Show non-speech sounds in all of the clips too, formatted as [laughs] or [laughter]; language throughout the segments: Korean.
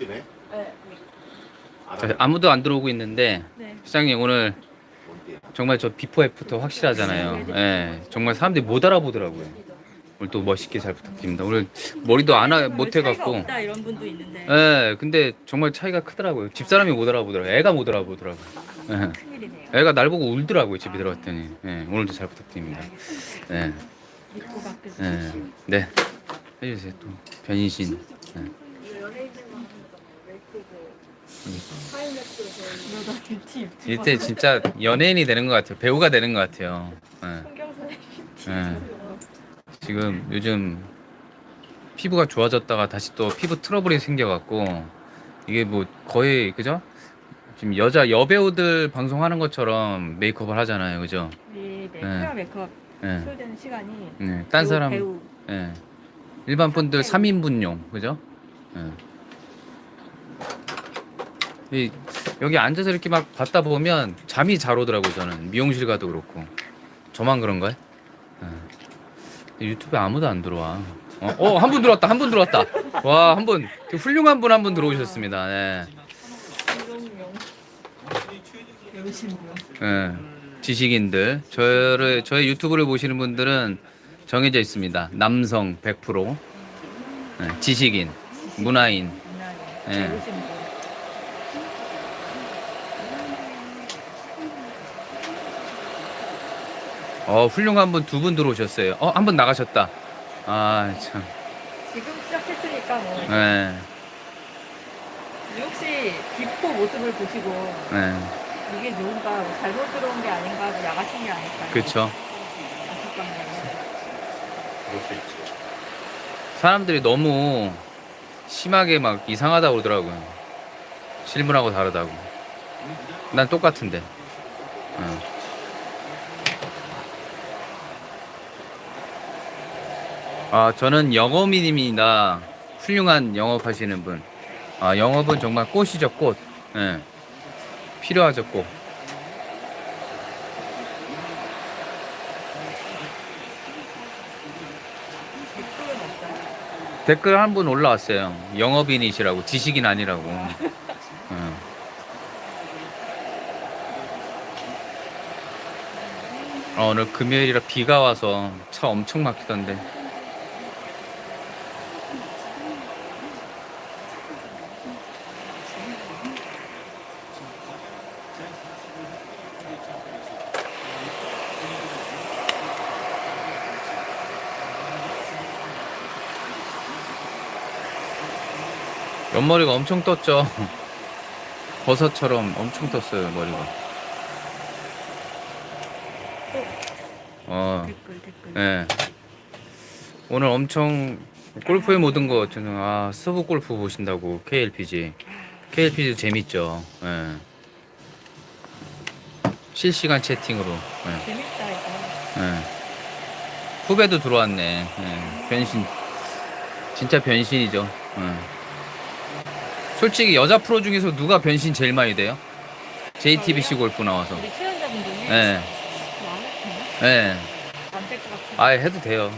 뛰네. 네. 자, 아무도 안 들어오고 있는데 네. 시장님 오늘 뭔 뛰야? 정말 저 비포 애프터 확실하잖아요. 예, 정말 사람들이 못 알아보더라고요. 오늘 또 멋있게 잘 부탁드립니다. 오늘 머리도 안 하, 못 차이가 해갖고. 없다 이런 분도 있는데 예, 근데 정말 차이가 크더라고요. 집사람이 못 알아보더라고요. 애가 못 알아보더라고요. 예. 큰일이네요. 애가 날 보고 울더라고요. 집에 들어갔더니. 예, 오늘도 잘 부탁드립니다. 예, 입고 밖에서 예, 네. 해 주세요 또 변신. 예. 이때 진짜 연예인이 되는 것 같아요. 배우가 되는 것 같아요. 예. 성경선생 예. 지금 요즘 피부가 좋아졌다가 다시 또 피부 트러블이 생겨갖고 이게 뭐 거의 그죠? 지금 여자 여배우들 방송하는 것처럼 메이크업을 하잖아요, 그죠? 네, 네. 네. 헤어 메이크업 예. 소요되는 시간이 네. 딴 배우, 사람 배우 예. 일반 분들 3인분용, 그죠? 예. 이, 여기 앉아서 이렇게 막 받다 보면 잠이 잘 오더라고요, 저는. 미용실 가도 그렇고. 저만 그런가요? 예. 유튜브에 아무도 안 들어와. 어, 어, 한 분 들어왔다, 한 분 들어왔다. 와, 한 분, 훌륭한 분 한 분 들어오셨습니다. 네. 예. 지식인들. 저를, 저의 유튜브를 보시는 분들은 정해져 있습니다. 남성 100%. 예, 지식인, 문화인. 문화에 네. 배우신 분 어, 훌륭한 분 두 분 들어오셨어요. 어, 한 분 나가셨다. 아, 참. 지금 시작했으니까 뭐 네. 혹시 비포 모습을 보시고 네. 이게 누군가 뭐 잘못 들어온 게 아닌가 하고 야가신 게 아닐까 그쵸. 안타깝네요 그럴 수 있지. 사람들이 너무 심하게 막 이상하다고 그러더라고요. 실물하고 다르다고. 난 똑같은데. 응. 아, 저는 영업인입니다. 훌륭한 영업하시는 분. 아, 영업은 정말 꽃이죠, 꽃. 예. 필요하죠, 꽃. 댓글 한 분 올라왔어요. 영업인이시라고, 지식인 아니라고. 응. 어, 오늘 금요일이라 비가 와서 차 엄청 막히던데. 옆머리가 엄청 떴죠. 버섯처럼 엄청 떴어요, 머리가. 어, 댓글 댓글 예. 오늘 엄청 골프의 모든 거 저는 아 서브 골프 보신다고 KLPG. KLPG도 재밌죠. 예. 실시간 채팅으로. 예. 재밌다 이거 예. 후배도 들어왔네. 예. 변신. 진짜 변신이죠. 예. 솔직히 여자 프로 중에서 누가 변신 제일 많이 돼요? JTBC 골프 나와서. 우리 출연자분 중에 예. 나는 예. 안될것 같아 아 해도 돼요.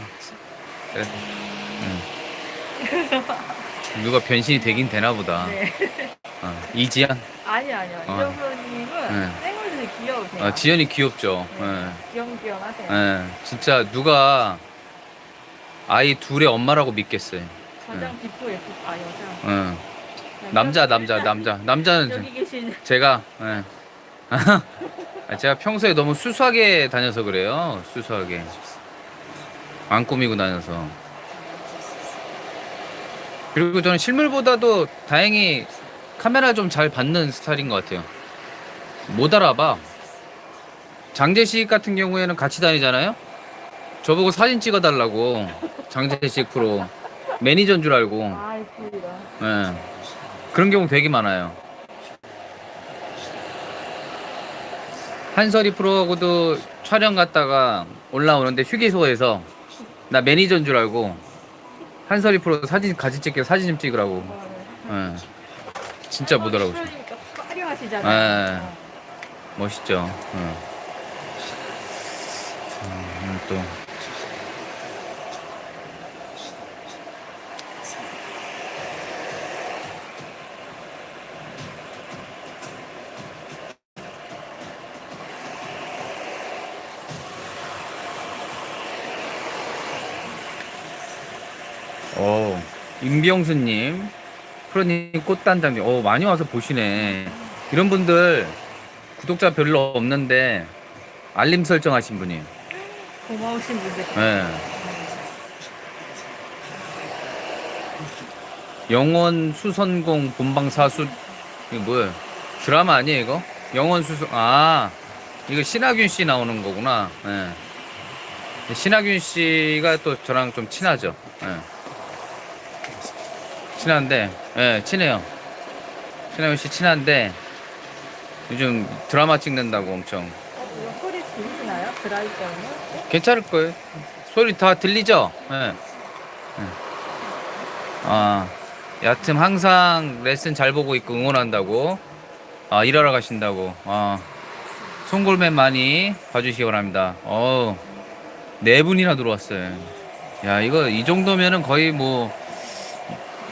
그래. 응. 누가 변신이 되긴 되나 보다. 네. 어, 이지연? 아니 아니요 어. 이정표님은 네. 생얼도 귀여우세요 아, 지연이 귀엽죠. 네. 귀염귀염하세요 예. 예. 진짜 누가 아이 둘의 엄마라고 믿겠어요. 가장 비포 예쁘 아 여자 예. 남자, 남자, 남자. 남자는 여기 계신 제가, 예. [laughs] 아, 제가 평소에 너무 수수하게 다녀서 그래요. 수수하게. 안 꾸미고 다녀서. 그리고 저는 실물보다도 다행히 카메라 좀 잘 받는 스타일인 것 같아요. 못 알아봐. 장재식 같은 경우에는 같이 다니잖아요? 저보고 사진 찍어달라고. 장재식 프로. 매니저인 줄 알고. 아 예. 그런 경우 되게 많아요. 한설이 프로하고도 촬영 갔다가 올라오는데 휴게소에서 나 매니저인 줄 알고 한설이 프로 사진 같이 찍게 사진 좀 찍으라고. 예. 진짜. 그러니까 화려하시잖아요 예. 멋있죠. 예. 음, 오늘 또 어, 임병수님, 프로님 꽃단장님, 어, 많이 와서 보시네. 이런 분들 구독자 별로 없는데 알림 설정하신 분이. 고마우신 분들. 예. 영원 수선공 본방 사수 이거 뭐야? 드라마 아니에요 이거? 영원 수선 아 이거 신하균 씨 나오는 거구나. 예. 신하균 씨가 또 저랑 좀 친하죠. 예. 친한데, 예, 친해요. 신하균 씨 친한데 요즘 드라마 찍는다고 엄청 어, 소리 들리시나요? 드라이버는? 괜찮을 거예요. 소리 다 들리죠? 예. 예. 아, 여하튼 항상 레슨 잘 보고 있고 응원한다고. 아, 일하러 가신다고. 아, 송골맨 많이 봐주시기 바랍니다. 어우, 네 분이나 들어왔어요. 야, 이거 이 정도면은 거의 뭐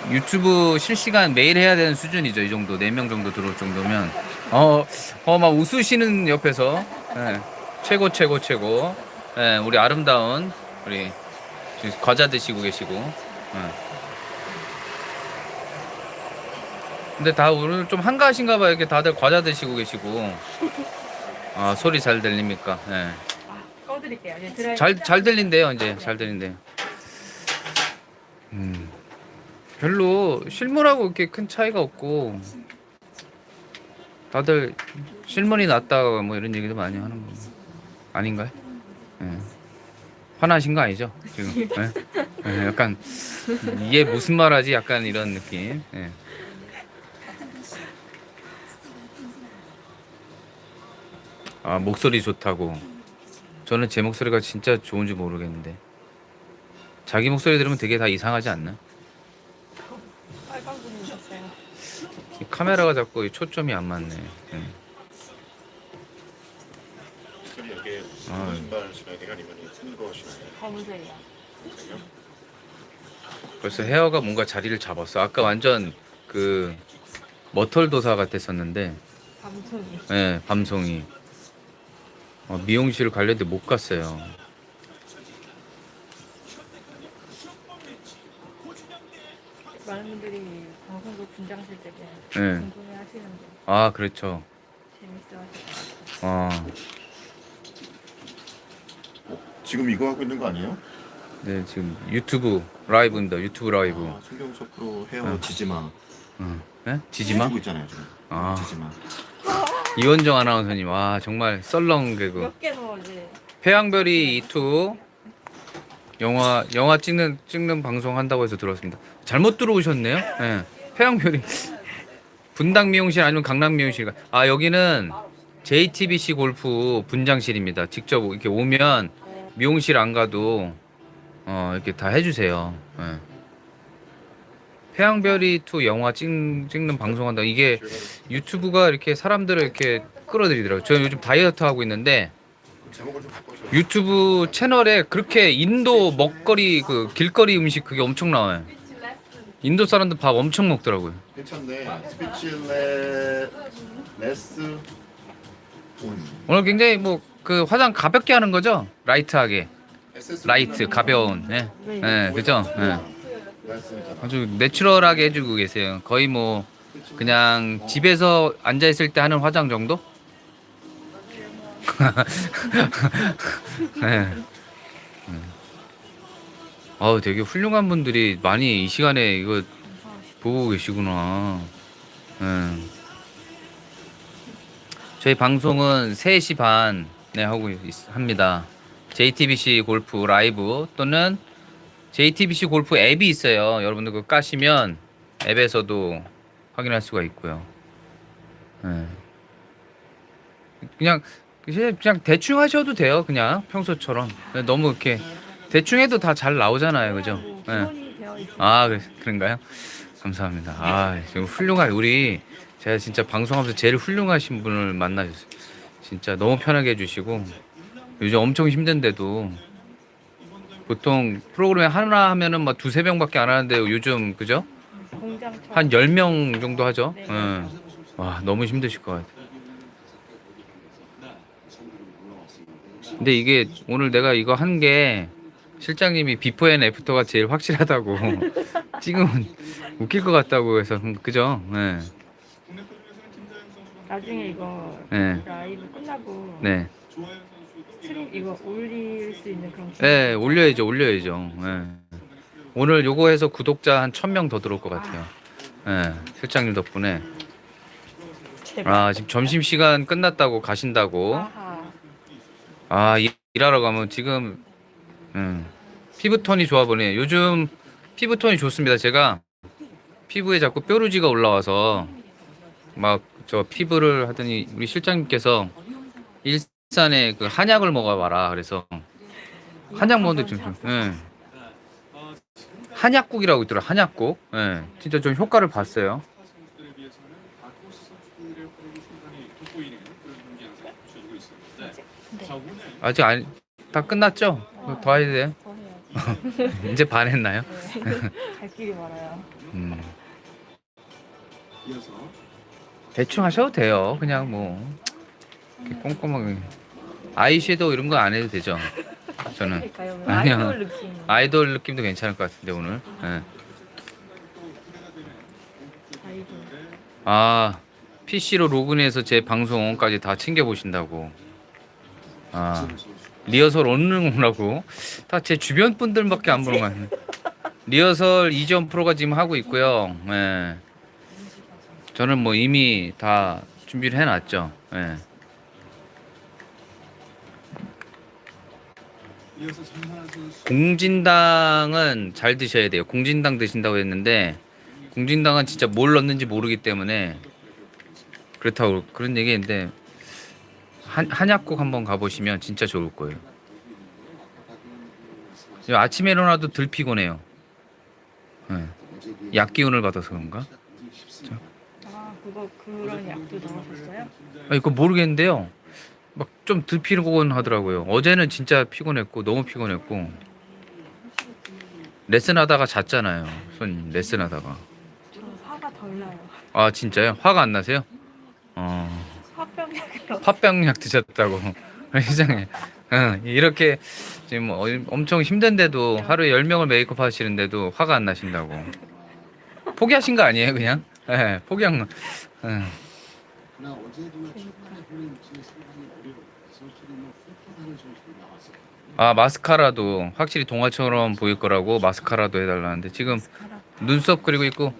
유튜브 실시간 매일 해야 되는 수준이죠. 이 정도. 네 명 정도 들어올 정도면. 어, 어, 막 웃으시는 옆에서. 예. 최고, 최고, 최고. 예, 우리 아름다운, 우리 지금 과자 드시고 계시고. 예. 근데 다 오늘 좀 한가하신가 봐요. 이렇게 다들 과자 드시고 계시고. 아, 소리 잘 들립니까? 예. 아, 꺼드릴게요. 이제. 잘, 잘 들린대요, 이제. 잘 들린대요. 음. 별로 실물하고 이렇게 큰 차이가 없고, 다들 실물이 낫다, 뭐 이런 얘기도 많이 하는 거. 아닌가요? 예. 화나신 거 아니죠? 지금. [laughs] 예? 예, 약간, 이게 무슨 말 하지? 약간 이런 느낌. 예. 아, 목소리 좋다고. 저는 제 목소리가 진짜 좋은지 모르겠는데 자기 목소리 들으면 되게 다 이상하지 않나? 빨간 분이셨어요. 이 카메라가 자꾸 이 초점이 안 맞네. 예. 선생님 여기 아. 신발 신어야 아니면 큰 거 신어야 돼요? 검은색이요. 벌써 헤어가 뭔가 자리를 잡았어. 아까 완전 그 머털 도사 같았었는데, 감성이. 예, 밤송이. 어, 미용실 가려는데 못 갔어요. 많은 분들이 방송국 분장실 때문에 예. 궁금해 하시는데 아, 그렇죠. 재밌어 하시고. 어, 지금 이거 하고 있는 거 아니에요? 네, 지금 유튜브 라이브입니다. 유튜브 라이브. 아, 송경석 프로 헤어 어. 지지마 어. 예? 지지마? 해주고 있잖아요 지금 아. 지지마 이원정 아나운서님, 와, 정말 썰렁 개그. 몇 개 더 이제 태양별이 2 영화 영화 찍는 찍는 방송 한다고 해서 들었습니다. 잘못 들어오셨네요. 예. 태양별이 분당 미용실 아니면 강남 미용실. 아 여기는 JTBC 골프 분장실입니다. 직접 이렇게 오면 미용실 안 가도 어 이렇게 다 해주세요. 예. 태양별이 2 영화 찍, 찍는 방송한다. 이게 유튜브가 이렇게 사람들을 이렇게 끌어들이더라고요. 저는 요즘 다이어트 하고 있는데 제목을 좀 바꿔서 유튜브 채널에 그렇게 인도 먹거리 그 길거리 음식 그게 엄청 나와요. 인도 사람들 밥 엄청 먹더라고요. 괜찮네 스피치 레 레스 온 오늘 굉장히 뭐 그 화장 가볍게 하는 거죠? 라이트하게 SS 라이트 가벼운 예, 예 그죠? 예. 레스잖아 아주 내추럴하게 해주고 계세요. 거의 뭐 그냥 집에서 앉아 있을 때 하는 화장 정도? [laughs] 네. 아우 되게 훌륭한 분들이 많이 이 시간에 이거 보고 계시구나. 예. 저희 방송은 3시 반에 하고 있, 합니다. JTBC 골프 라이브 또는 JTBC 골프 앱이 있어요. 여러분들 그거 까시면 앱에서도 확인할 수가 있고요. 예. 그냥 그냥 그냥 대충 하셔도 돼요. 그냥 평소처럼 너무 이렇게 대충 해도 다 잘 나오잖아요, 그죠? 있어요. 아 그- 그런가요? 감사합니다. 아 지금 훌륭한 우리 제가 진짜 방송하면서 제일 훌륭하신 분을 만나셨어요. 진짜 너무 편하게 해주시고 요즘 엄청 힘든데도 보통 프로그램 하나 하면은 막 두세 명밖에 안 하는데 요즘 그죠? 한 10명 정도 하죠. 네. 예. 와, 너무 힘드실 것 같아요. 근데 이게 오늘 내가 이거 한 게 실장님이 비포 앤 애프터가 제일 확실하다고 [laughs] 찍으면 웃길 것 같다고 해서 음, 그죠? 네. 나중에 이거 네. 라이브 끝나고 네. 스트림 이거 올릴 수 있는 그런 네, 올려야죠, 올려야죠. 네. 오늘 요거 해서 구독자 한 1000명 더 들어올 것 같아요. 네, 실장님 덕분에. 제발. 아, 지금 점심시간 끝났다고 가신다고. 아하. 아, 일- 일하러 가면 지금, 음, 피부톤이 좋아 보네. 요즘 피부톤이 좋습니다. 제가 피부에 자꾸 뾰루지가 올라와서 막 저 피부를 하더니 우리 실장님께서 일산에 그 한약을 먹어봐라. 그래서 한약 먹는데 좀, 좀 예. 한약국이라고 있더라. 한약국. 예. 진짜 좀 효과를 봤어요. 아직 안, 다 끝났죠? 더 해야 돼요? 더 해야지. [laughs] 이제 반 했나요? 네. [laughs] 갈 길이 멀어요. 음. 대충 하셔도 돼요. 그냥 뭐 이렇게 꼼꼼하게 아이섀도우 이런 거 안 해도 되죠. 저는. 아니요. 아이돌 느낌. 아이돌 느낌도 괜찮을 것 같은데 오늘. 예. 아이돌. 아 PC로 로그인해서 제 방송까지 다 챙겨 보신다고. 아 리허설 오는 거라고 다 제 주변 분들밖에 안 보는 거 같네. 리허설 이전 프로가 지금 하고 있고요. 예. 저는 뭐 이미 다 준비를 해놨죠. 예. 공진당은 잘 드셔야 돼요. 공진당 드신다고 했는데 공진당은 진짜 뭘 넣는지 모르기 때문에 그렇다고 그런 얘기했는데 한, 한약국 한번 가보시면 진짜 좋을 거예요. 이 아침에 일어나도 덜 피곤해요. 예. 약 기운을 받아서 그런가? 아 그거 그런 약도 넣으셨어요? 아, 이거 모르겠는데요. 막 좀 덜 피곤 하더라고요. 어제는 진짜 피곤했고 너무 피곤했고 레슨하다가 잤잖아요. 손님 레슨하다가. 저 화가 덜 나요. 아 진짜요? 화가 안 나세요? 어. 화병약으로. 팥병약 드셨다고 [laughs] 이상해. 응, 이렇게 지금 어- 엄청 힘든데도 하루에 10명을 메이크업 하시는데도 화가 안 나신다고. 포기하신 거 아니에요, 그냥? 예, 네, 포기한 거. 응. 아, 마스카라도 확실히 동화처럼 보일 거라고 마스카라도 해달라는데 지금 눈썹 그리고 있고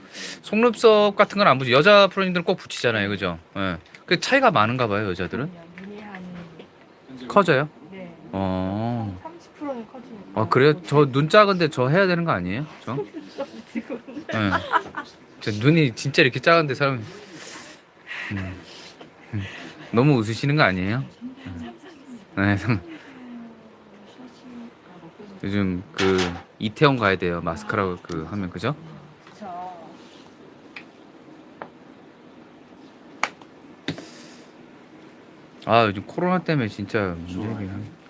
속눈썹 같은 건 안 붙이. 여자 프로님들은 꼭 붙이잖아요, 그죠? 예. 그 차이가 많은가 봐요, 여자들은. 한 커져요? 네. 어. 30%는 커지니까. 아 그래요? 저 눈 작은데 저 해야 되는 거 아니에요? 저? [laughs] 지금 예. 저 눈이 진짜 이렇게 작은데 사람 음. 음. 너무 웃으시는 거 아니에요? 음. 네. 요즘 그 이태원 가야 돼요. 마스카라 그 하면 그죠? 아 요즘 코로나 때문에 진짜 문제긴 올라가요.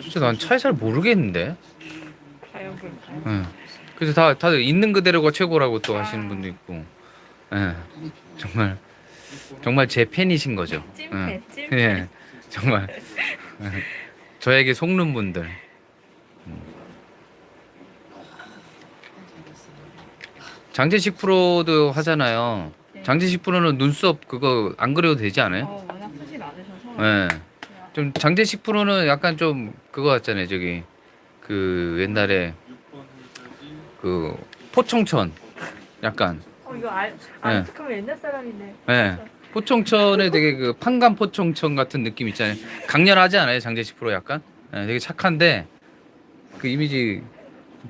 진짜 난 차에 잘 모르겠는데. 예. 그래서 다 다들 있는 그대로가 최고라고 또 하시는 분도 있고. 예. 정말 정말 제 팬이신 거죠. 찐팬, 예. 찐팬. 예. 정말 예. 저에게 속는 분들. 음. 장재식 프로도 하잖아요. 네. 장재식 프로는 눈썹 그거 안 그려도 되지 않아요? 어, 워낙 많으셔서. 예. 좀 장재식 프로는 약간 좀 그거 같잖아요. 저기 그 옛날에 그 포청천 약간 어 이거 알, 아, 그럼 옛날 사람이네. 예. 포청천에 되게 그 판감 포청천 같은 느낌 있잖아요. 강렬하지 않아요, 장재식 프로 약간? 예, 되게 착한데 그 이미지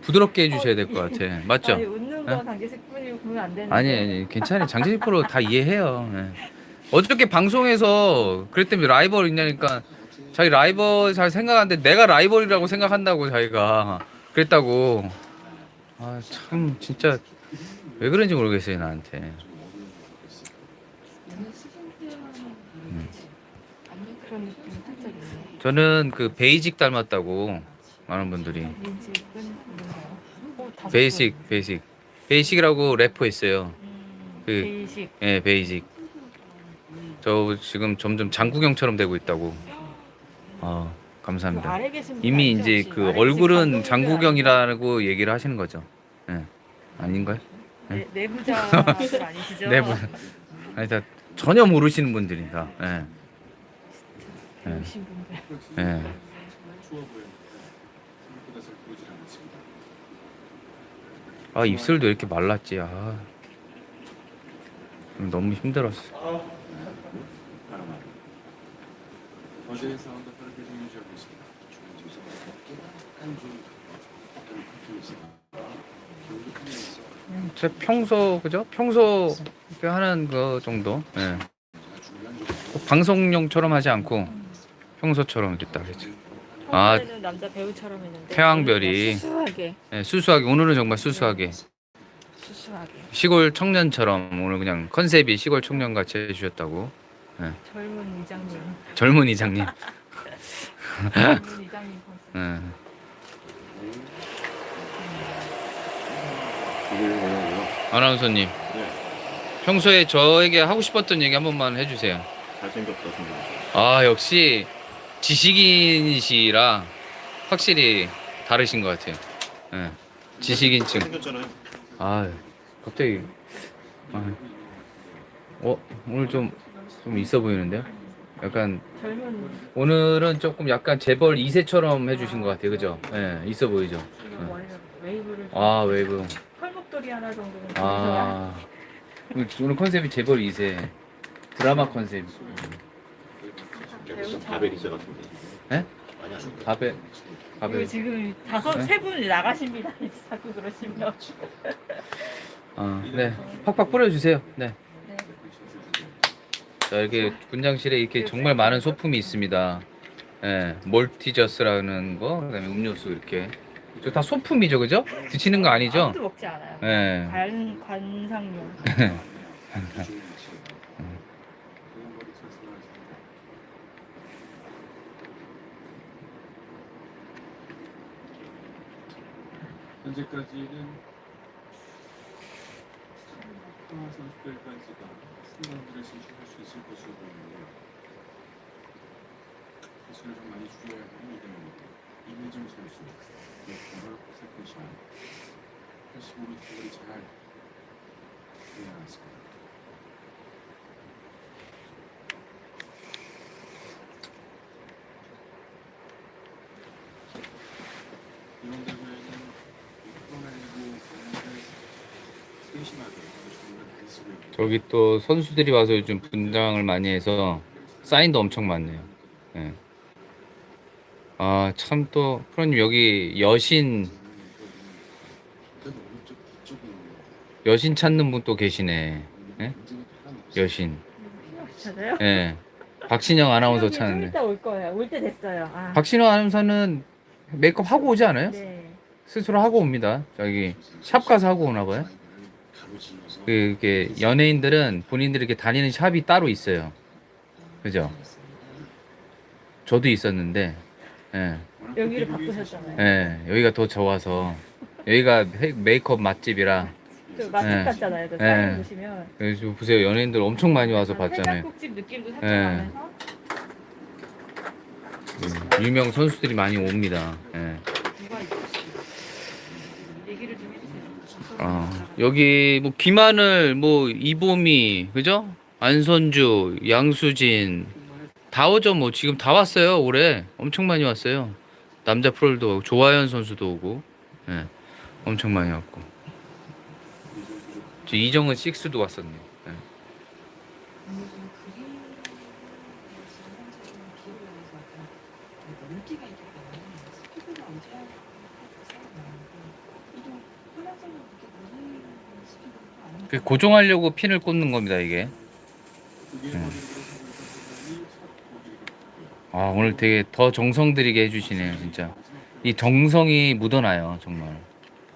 부드럽게 해주셔야 될 것 같아. 맞죠? 아니 웃는 거 예? 장기식 분이 보면 안 되는데. 아니 아니 괜찮아요. 장재식 프로 다 이해해요. 예. 어저께 방송에서 그랬더니 라이벌 있냐니까 자기 라이벌 잘 생각하는데 내가 라이벌이라고 생각한다고 자기가 그랬다고. 아 참 진짜 왜 그런지 모르겠어요 나한테. 그런 느낌이 살짝 있어요. 저는 그 베이직 닮았다고 많은 분들이 베이직 베이직 베이직이라고 래퍼 있어요. 음, 그- 베이직. 예, 베이직. 저 지금 점점 장구경처럼 되고 있다고. 아, 그 감사합니다. 아래 계신 분 이미 이제 혹시? 그 아래 계신 얼굴은 감독님들 장구경이라고 얘기를 하시는 거죠. 예. 아닌가요? 아니죠? 네, 내부자들 [laughs] 아니시죠? 내부. 아니 다 전혀 모르시는 분들이 다. 예. 분들. 않았습니다. 아, 입술도 이렇게 말랐지. 아. 너무 힘들었어. 플레이에서 제 평소 그죠? 평소 이렇게 하는 거 정도. 예. 꼭 방송용처럼 하지 않고 평소처럼 이렇게 딱 했죠. 아. 남자 배우처럼 했는데 태왕별이. 수수하게 예, 수수하게 오늘은 정말 수수하게 수수하게 시골 청년처럼 오늘 그냥 컨셉이 시골 청년 같이 해주셨다고 젊은 이장님 젊은 이장님. [laughs] 젊은 이장님 컨셉. 예. 이게 뭐냐고요? 아나운서님 네. 평소에 저에게 하고 싶었던 얘기 한 번만 해주세요. 잘생겼다 생각하죠. 아 역시 지식인이시라 확실히 다르신 것 같아요. 예. 지식인증. 생겼잖아요. 아 갑자기 아, 어 오늘 좀 좀 있어 보이는데요? 약간 젊은 오늘은 조금 약간 재벌 2세처럼 해주신 것 같아요, 그죠? 예, 있어 보이죠? 지금 원래 웨이브를 좀 아 웨이브. 털목도리 하나 정도는 아 오늘- 오늘 컨셉이 재벌 2세 드라마 컨셉. 바벨 이제 같은데. 예? 많이 그리고 밥에. 지금 다섯 네? 세 분이 나가십니다. [laughs] 자꾸 그러시면 아 네, 팍팍 뿌려주세요. 네. 네. 자 이렇게 군장실에 이렇게 정말 많은 소품이 있습니다. 예, 몰티저스라는 거, 그다음에 음료수 이렇게. 저 다 소품이죠, 그죠? 드시는 거 아니죠? 아무도 먹지 않아요. 예. 관 관상용. [laughs] 현재까지는 스타 선수들까지가 승강들을 진출할 수 있을 것으로 보이는데요. 기술을 좀 많이 줄여야 하는 이대입니다. 이매정 선수, 역할을 세컨샷, 85m 거리 잘 들어갔습니다. 이런 대회는 코로나19 관련된 세심하게 정말 많이 쓰고 있고 저기 또 선수들이 와서 요즘 분장을 많이 해서 사인도 엄청 많네요. 예. 아, 참 또, 프로님 여기 여신, 여신 찾는 분 또 계시네. 편안했어요. 여신. 찾아요? 예. 박신영 아나운서 좀 찾는데. 이따 올 거예요. 올 때 됐어요. 아. 박신영 아나운서는 메이크업 하고 오지 않아요? 네. 스스로 하고 옵니다. 저기, 샵 가서 하고 오나 봐요. 그, 이렇게, 연예인들은 본인들이 이렇게 다니는 샵이 따로 있어요. 그죠? 저도 있었는데, 예. 여기를 바꾸셨잖아요. 예, 여기가 더 좋아서 여기가 헤- 메이크업 맛집이라 그 맛집 네. 같잖아요. 저 네. 사진 보시면. 그래서 보세요 연예인들 엄청 많이 와서 봤잖아요. 해장국집 느낌도 살짝 네. 나면서 음, 유명 선수들이 많이 옵니다. 예. 누가 얘기를 좀 해주세요. 아, 여기 뭐 김하늘, 뭐 이보미, 그죠? 안선주, 양수진 다 오죠. 뭐 지금 다 왔어요. 올해 엄청 많이 왔어요. 남자 프로들도 오고 조하연 선수도 오고, 예, 엄청 많이 왔고. 저 이정은 식스도 왔었네요. 예. 그 고정하려고 핀을 꽂는 겁니다 이게. 음. 아 오늘 되게 더 정성 들이게 해주시네요 진짜. 이 정성이 묻어나요 정말.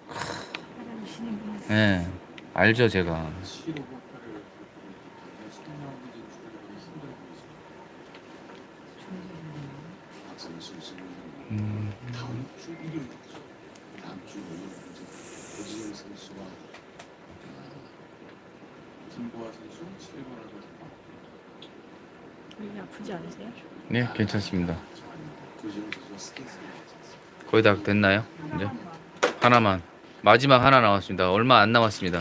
분. 예, 알죠 제가. 박선수 선수는 음, 다음 주 일요일이죠. 다음 주 월요일 오지훈 선수와 김보아 선수 7번을 여기 아프지 않으세요? 네, 괜찮습니다. 거의 다 됐나요? 이제 하나만 마지막 하나 남았습니다. 얼마 안 남았습니다.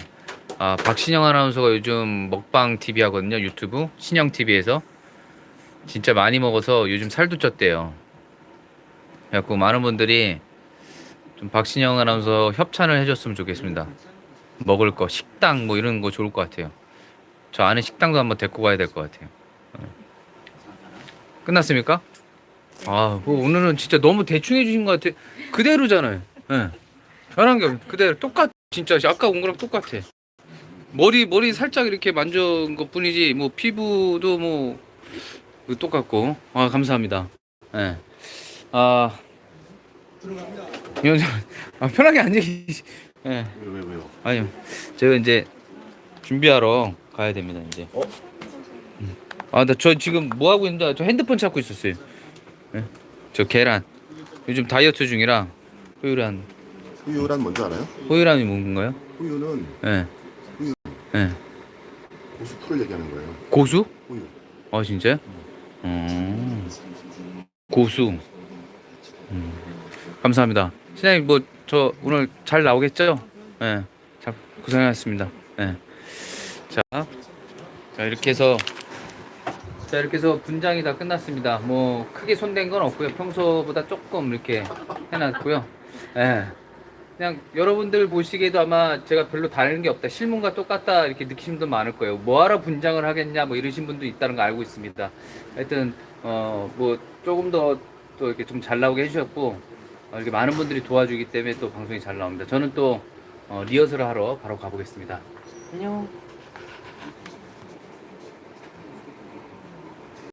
아 박신영 아나운서가 요즘 먹방 TV 하거든요. 유튜브 신영 TV에서 진짜 많이 먹어서 요즘 살도 쪘대요. 그래갖고 많은 분들이 좀 박신영 아나운서 협찬을 해줬으면 좋겠습니다. 먹을 거 식당 뭐 이런 거 좋을 것 같아요. 저 안에 식당도 한번 데리고 가야 될 것 같아요. 어. 끝났습니까? 아, 뭐 오늘은 진짜 너무 대충 해주신 것 같아. 그대로잖아요. 예. 변한 게 없- 그대로 똑같. 진짜 아까 온 거랑 똑같아. 머리 머리 살짝 이렇게 만진 것 뿐이지 뭐 피부도 뭐 그 똑같고. 아 감사합니다. 예. 아. 좀- 아, 편하게 앉으시. 예. 왜, 왜, 왜요? 아니요. 제가 이제 준비하러 가야 됩니다. 이제. 어? 음. 아, 나 저 지금 뭐 하고 있는데 저 핸드폰 찾고 있었어요. 예? 저 계란. 요즘 다이어트 중이라 호유란 후유란 뭔지 알아요? 호유란이 거요? 후유는 예. 후유. 예. 고수풀을 얘기하는 거예요. 고수? 후유. 아 진짜요? 음. 고수. 음. 감사합니다. 신장님 뭐 저 오늘 잘 나오겠죠? 예. 잘 고생하셨습니다. 예. 자, 자 이렇게 해서 자 이렇게 해서 분장이 다 끝났습니다. 뭐 크게 손댄 건 없고요. 평소보다 조금 이렇게 해놨고요. 예. 그냥 여러분들 보시기에도 아마 제가 별로 다른 게 없다. 실물과 똑같다 이렇게 느끼신 분도 많을 거예요. 뭐하러 분장을 하겠냐 뭐 이러신 분도 있다는 거 알고 있습니다. 하여튼 어 뭐 조금 더 또 이렇게 좀 잘 나오게 해주셨고 어, 이렇게 많은 분들이 도와주기 때문에 또 방송이 잘 나옵니다. 저는 또 어, 리허설을 하러 바로 가보겠습니다. 안녕.